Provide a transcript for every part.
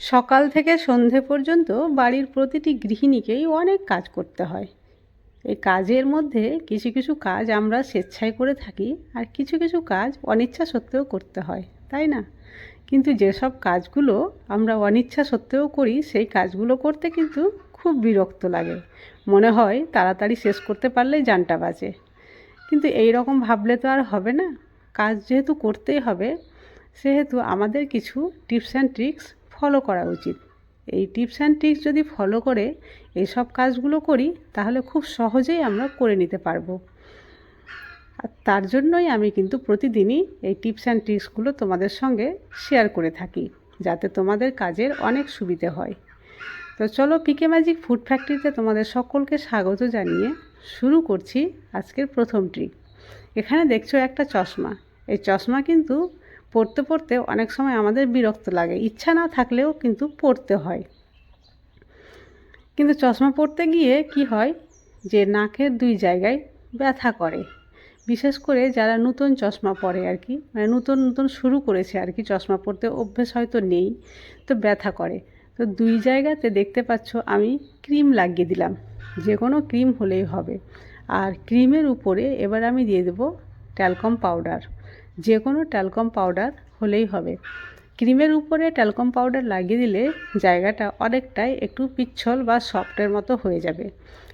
সকাল থেকে সন্ধে পর্যন্ত বাড়ির প্রতিটি গৃহিণীকেই অনেক কাজ করতে হয়। এই কাজের মধ্যে কিছু কিছু কাজ আমরা স্বেচ্ছায় করে থাকি আর কিছু কিছু কাজ অনিচ্ছা সত্ত্বেও করতে হয়, তাই না? কিন্তু যেসব কাজগুলো আমরা অনিচ্ছা সত্ত্বেও করি, সেই কাজগুলো করতে কিন্তু খুব বিরক্ত লাগে। মনে হয় তাড়াতাড়ি শেষ করতে পারলেই জানটা বাজে। কিন্তু এই রকম ভাবলে তো আর হবে না। কাজ যেহেতু করতেই হবে, সেহেতু আমাদের কিছু টিপস অ্যান্ড ট্রিক্স ফলো করা উচিত। এই টিপস অ্যান্ড ট্রিক্স যদি ফলো করে এই সব কাজগুলো করি, তাহলে খুব সহজেই আমরা করে নিতে পারব। আর তার জন্যই আমি কিন্তু প্রতিদিনই এই টিপস অ্যান্ড ট্রিক্সগুলো তোমাদের সঙ্গে শেয়ার করে থাকি, যাতে তোমাদের কাজের অনেক সুবিধে হয়। তো চলো পিকে ম্যাজিক ফুড ফ্যাক্টরিতে তোমাদের সকলকে স্বাগত জানিয়ে শুরু করছি আজকের প্রথম ট্রিক এখানে দেখছ একটা চশমা। এই চশমা কিন্তু পড়তে পড়তে অনেক সময় আমাদের বিরক্ত লাগে। ইচ্ছা না থাকলেও কিন্তু পড়তে হয়। কিন্তু চশমা পড়তে গিয়ে কি হয়? যে নাকের দুই জায়গায় ব্যথা করে। বিশেষ করে যারা নতুন চশমা পরে আর কি মানে নতুন নতুন শুরু করেছে আর কি চশমা পরতে, অভ্যেস হয়তো নেই, তো ব্যথা করে। তো দুই জায়গাতে দেখতে পাচ্ছ আমি ক্রিম লাগিয়ে দিলাম। যে কোনো ক্রিম হলেই হবে। আর ক্রিমের উপরে এবার আমি দিয়ে দেবো ট্যালকম পাউডার। যে কোনো ট্যালকম পাউডার হলেই হবে। ক্রিমের উপরে ট্যালকম পাউডার লাগিয়ে দিলে জায়গাটা অনেকটাই একটু পিচ্ছল বা সফটের মতো হয়ে যাবে।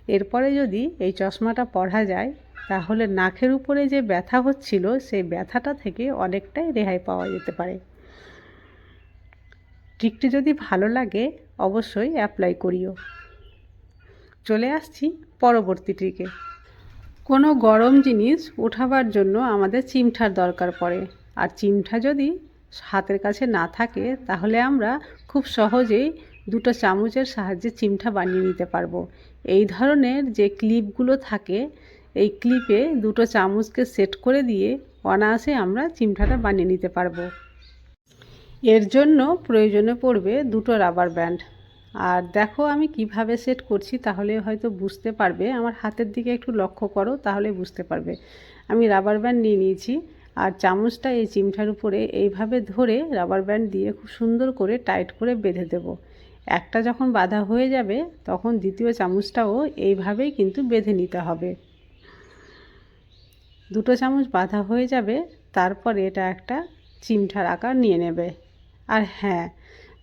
এরপরে যদি এই চশমাটা পরা যায়, তাহলে নাকের উপরে যে ব্যথা হচ্ছিল, সেই ব্যথাটা থেকে অনেকটাই রেহাই পাওয়া যেতে পারে। ট্রিকটি যদি ভালো লাগে, অবশ্যই অ্যাপ্লাই করিও। চলে আসছি পরবর্তী ট্রিকে কোনো গরম জিনিস ওঠাবার জন্য আমাদের চিমঠার দরকার পড়ে। আর চিমঠা যদি হাতের কাছে না থাকে, তাহলে আমরা খুব সহজেই দুটো চামচের সাহায্যে চিমঠা বানিয়ে নিতে পারব। এই ধরনের যে ক্লিপগুলো থাকে, এই ক্লিপে দুটো চামচকে সেট করে দিয়ে অনায়াসে আমরা চিমঠাটা বানিয়ে নিতে পারব। এর জন্য প্রয়োজনে পড়বে দুটো রাবার ব্যান্ড। আর দেখো আমি কীভাবে সেট করছি তাহলে হয়তো বুঝতে পারবে। আমার হাতের দিকে একটু লক্ষ্য করো তাহলে বুঝতে পারবে। আমি রাবার ব্যান্ড নিয়ে নিয়েছি আর চামচটা এই চিমটার উপরে এইভাবে ধরে রাবার ব্যান্ড দিয়ে খুব সুন্দর করে টাইট করে বেঁধে দেব। একটা যখন বাধা হয়ে যাবে তখন দ্বিতীয় চামচটাও এইভাবেই কিন্তু বেঁধে নিতে হবে। দুটো চামচ বাধা হয়ে যাবে, তারপরে এটা একটা চিমঠার আকার নিয়ে নেবে। আর হ্যাঁ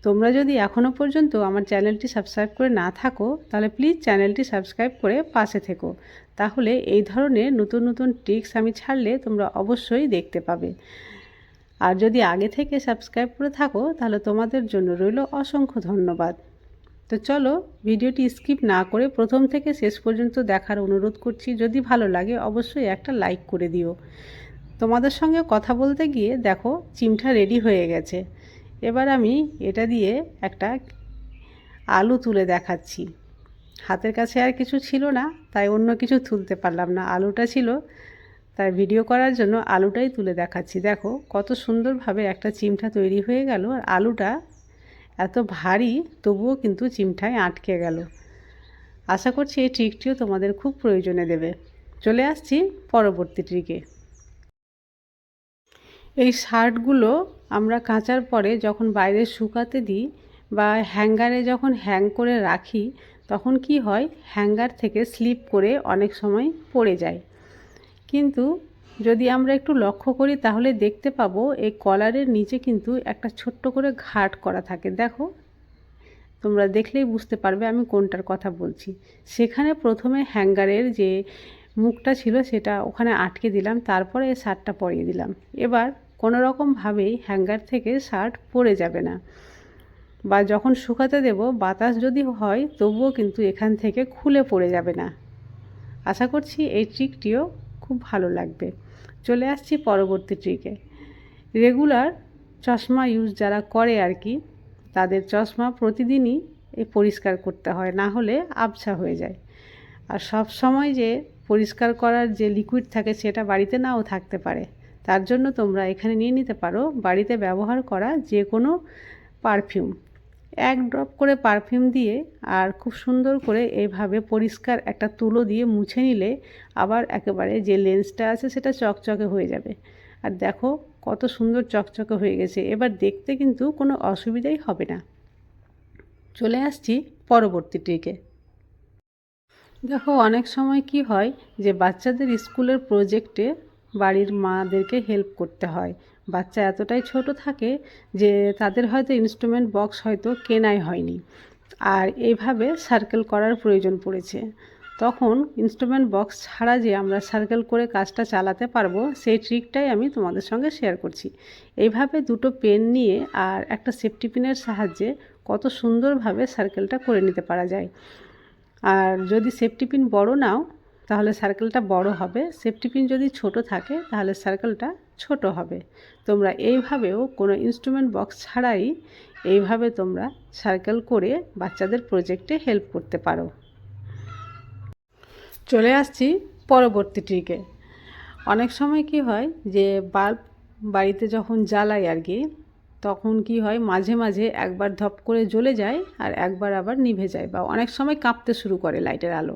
তোমরা যদি এখনও পর্যন্ত আমার চ্যানেলটি সাবস্ক্রাইব করে না থাকো, তাহলে প্লিজ চ্যানেলটি সাবস্ক্রাইব করে পাশে থেকো। তাহলে এই ধরনের নতুন নতুন ট্রিক্স আমি ছাড়লে তোমরা অবশ্যই দেখতে পাবে। আর যদি আগে থেকে সাবস্ক্রাইব করে থাকো, তাহলে তোমাদের জন্য রইল অসংখ্য ধন্যবাদ। তো চলো, ভিডিওটি স্কিপ না করে প্রথম থেকে শেষ পর্যন্ত দেখার অনুরোধ করছি, যদি ভালো লাগে অবশ্যই একটা লাইক করে দিও। তোমাদের সঙ্গে কথা বলতে গিয়ে দেখো, চিমটা রেডি হয়ে গেছে। এবার আমি এটা দিয়ে একটা আলু তুলে দেখাচ্ছি। হাতের কাছে আর কিছু ছিল না, তাই অন্য কিছু তুলতে পারলাম না। আলুটা ছিল, তাই ভিডিও করার জন্য আলুটাই তুলে দেখাচ্ছি। দেখো, কত সুন্দরভাবে একটা চিমটা তৈরি হয়ে গেল, আর আলুটা এত ভারী, তবুও কিন্তু চিমটায় আটকে গেল। আশা করছি এই ট্রিকটিও তোমাদের খুব প্রয়োজনে দেবে। চলে আসছি পরবর্তী ট্রিকে এই শার্টগুলো আমরা কাচার পরে যখন বাইরে শুকাতে দিই বা হ্যাঙ্গারে যখন হ্যাং করে রাখি, তখন কি হয়? হ্যাঙ্গার থেকে স্লিপ করে অনেক সময় পড়ে যায়। কিন্তু যদি আমরা একটু লক্ষ্য করি, তাহলে দেখতে পাবো এই কলারের নিচে কিন্তু একটা ছোট্ট করে ঘাট করা থাকে। দেখো, তোমরা দেখলেই বুঝতে পারবে আমি কোনটার কথা বলছি। সেখানে প্রথমে হ্যাঙ্গারের যে মুখটা ছিল, সেটা ওখানে আটকে দিলাম, তারপরে এই শার্টটা পরিয়ে দিলাম। এবার কোনো রকমভাবেই হ্যাঙ্গার থেকে শার্ট পরে যাবে না। বা যখন শুকাতে দেব, বাতাস যদি হয়, তবুও কিন্তু এখান থেকে খুলে পড়ে যাবে না। আশা করছি এই ট্রিকটিও খুব ভালো লাগবে। চলে আসছি পরবর্তী ট্রিকে। রেগুলার চশমা ইউজ যারা করে আর কি, তাদের চশমা প্রতিদিনই পরিষ্কার করতে হয়, না হলে আবছা হয়ে যায়। আর সব সময় যে পরিষ্কার করার যে লিকুইড থাকে, সেটা বাড়িতে নাও থাকতে পারে। তার জন্য তোমরা এখানে নিয়ে নিতে পারো। বাড়িতে ব্যবহার করা যে কোনো পারফিউম। এক ড্রপ করে পারফিউম দিয়ে আর খুব সুন্দর করে এইভাবে পরিষ্কার একটা তুলো দিয়ে মুছে নিলে আবার একেবারে যে লেন্সটা আছে সেটা চকচকে হয়ে যাবে। আর দেখো কত সুন্দর চকচকে হয়ে গেছে। এবার দেখতে কিন্তু কোনো অসুবিধাই হবে না। চলে আসছি পরবর্তী ট্রিকে। দেখো অনেক সময় কি হয় যে বাচ্চাদের স্কুলের প্রজেক্টে বাড়ির মাদেরকে হেল্প করতে হয়। বাচ্চা এতটাই ছোট থাকে যে তাদের হয়তো ইনস্ট্রুমেন্ট বক্স হয়তো কেনাই হয়নি। আর এইভাবে সার্কেল করার প্রয়োজন পড়েছে। তখন ইনস্ট্রুমেন্ট বক্স ছাড়া যে আমরা সার্কেল করে কাজটা চালাতে পারব, সেই ট্রিকটাই আমি তোমাদের সঙ্গে শেয়ার করছি। এইভাবে দুটো পেন নিয়ে আর একটা সেফটি পিনের সাহায্যে কত সুন্দরভাবে সার্কেলটা করে নিতে পারা যায়। আর যদি সেফটি পিন বড় নাও তাহলে সার্কেলটা বড় হবে। সেফটি পিন যদি ছোট থাকে, তাহলে সার্কেলটা ছোট হবে। তোমরা এইভাবেও কোনো ইনস্ট্রুমেন্ট বক্স ছাড়াই এইভাবে তোমরা সার্কেল করে বাচ্চাদের প্রজেক্টে হেল্প করতে পারো। চলে আসছি পরবর্তী ট্রিকে অনেক সময় কি হয় যে বাল্ব বাড়িতে যখন জ্বালাই আর কি, তখন কি হয় মাঝে মাঝে একবার ধপ করে জ্বলে যায় আর একবার আবার নিভে যায় বা অনেক সময় কাঁপতে শুরু করে লাইটের আলো।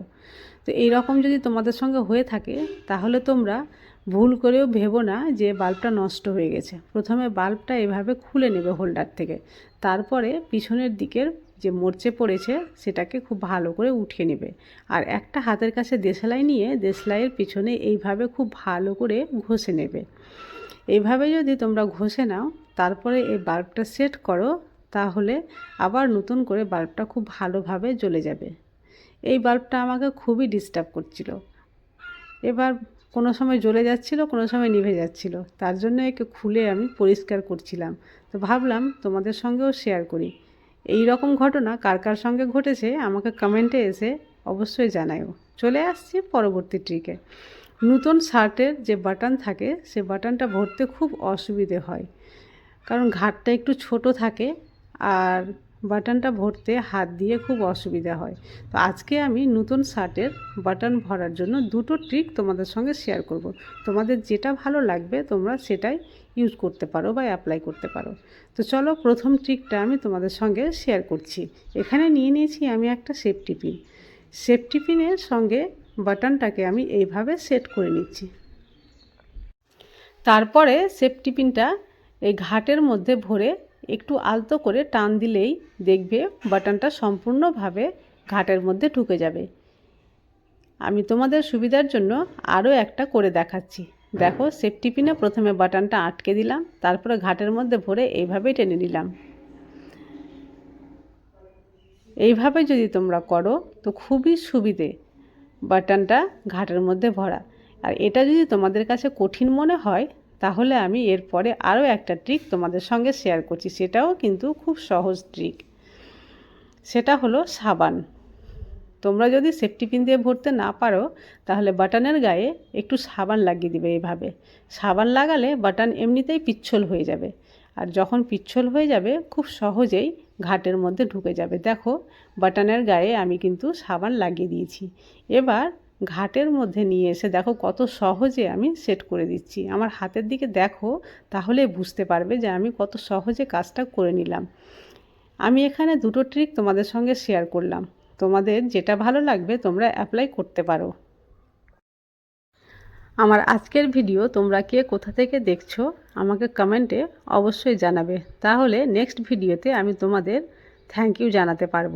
তো এই রকম যদি তোমাদের সঙ্গে হয়ে থাকে, তাহলে তোমরা ভুল করেও ভেবো না যে বাল্বটা নষ্ট হয়ে গেছে। প্রথমে বাল্বটা এভাবে খুলে নেবে হোল্ডার থেকে। তারপরে পিছনের দিকের যে মরচে পড়েছে, সেটাকে খুব ভালো করে উঠিয়ে নেবে। আর একটা হাতের কাছে দেশলাই নিয়ে দেশলাইয়ের পিছনে এইভাবে খুব ভালো করে ঘষে নেবে। এইভাবে যদি তোমরা ঘষে নাও, তারপরে এই বাল্বটা সেট করো, তাহলে আবার নতুন করে বাল্বটা খুব ভালোভাবে জ্বলে যাবে। এই বাল্বটা আমাকে খুবই ডিস্টার্ব করছিল। এবার কোনো সময় জ্বলে যাচ্ছিল, কোনো সময় নিভে যাচ্ছিল। তার জন্য একে খুলে আমি পরিষ্কার করছিলাম। তো ভাবলাম তোমাদের সঙ্গেও শেয়ার করি। এই রকম ঘটনা কার কার সঙ্গে ঘটেছে আমাকে কমেন্টে এসে অবশ্যই জানায়ও। চলে আসছি পরবর্তী ট্রিকে নতুন শার্টের যে বাটন থাকে, সে বাটনটা ভরতে খুব অসুবিধে হয়। কারণ ঘাটটা একটু ছোট থাকে আর বাটনটা ভরতে হাত দিয়ে খুব অসুবিধা হয়। তো আজকে আমি নতুন শার্টের বাটন ভরার জন্য দুটো ট্রিক তোমাদের সঙ্গে শেয়ার করব। তোমাদের যেটা ভালো লাগবে তোমরা সেটাই ইউজ করতে পারো বা অ্যাপ্লাই করতে পারো। তো চলো প্রথম ট্রিকটা আমি তোমাদের সঙ্গে শেয়ার করছি। এখানে নিয়ে নিয়েছি আমি একটা সেফটি পিন সেফটি পিনের সঙ্গে বাটনটাকে আমি এইভাবে সেট করে নিচ্ছি। তারপরে সেফটি পিনটা এই ঘাটের মধ্যে ভরে একটু আলতো করে টান দিলেই দেখবে বাটনটা সম্পূর্ণভাবে ঘাটের মধ্যে ঢুকে যাবে। আমি তোমাদের সুবিধার জন্য আরও একটা করে দেখাচ্ছি। দেখো সেফটি পিনে প্রথমে বাটনটা আটকে দিলাম, তারপরে ঘাটের মধ্যে ভরে এইভাবেই টেনে নিলাম। এইভাবে যদি তোমরা করো, তো খুবই সুবিধে বাটনটা ঘাটের মধ্যে ভরা। আর এটা যদি তোমাদের কাছে কঠিন মনে হয় তাহলে আমি এরপরে আরও একটা ট্রিক তোমাদের সঙ্গে শেয়ার করছি, সেটাও কিন্তু খুব সহজ ট্রিক সেটা হলো সাবান। তোমরা যদি সেফটি পিন দিয়ে ভরতে না পারো, তাহলে বাটনের গায়ে একটু সাবান লাগিয়ে দিবে এইভাবে সাবান লাগালে বাটন এমনিতেই পিচ্ছল হয়ে যাবে। আর যখন পিচ্ছল হয়ে যাবে, খুব সহজেই ঘাটের মধ্যে ঢুকে যাবে। দেখো, বাটনের গায়ে আমি কিন্তু সাবান লাগিয়ে দিয়েছি। এবার ঘাটের মধ্যে নিয়ে এসে দেখো কত সহজে আমি সেট করে দিচ্ছি। আমার হাতের দিকে দেখো, তাহলে বুঝতে পারবে যে আমি কত সহজে কাজটা করে নিলাম। আমি এখানে দুটো ট্রিক তোমাদের সঙ্গে শেয়ার করলাম। তোমাদের যেটা ভালো লাগবে তোমরা অ্যাপ্লাই করতে পারো। আমার আজকের ভিডিও তোমরা কে কোথা থেকে দেখছ, আমাকে কমেন্টে অবশ্যই জানাবে। তাহলে নেক্সট ভিডিওতে আমি তোমাদের থ্যাংক ইউ জানাতে পারব।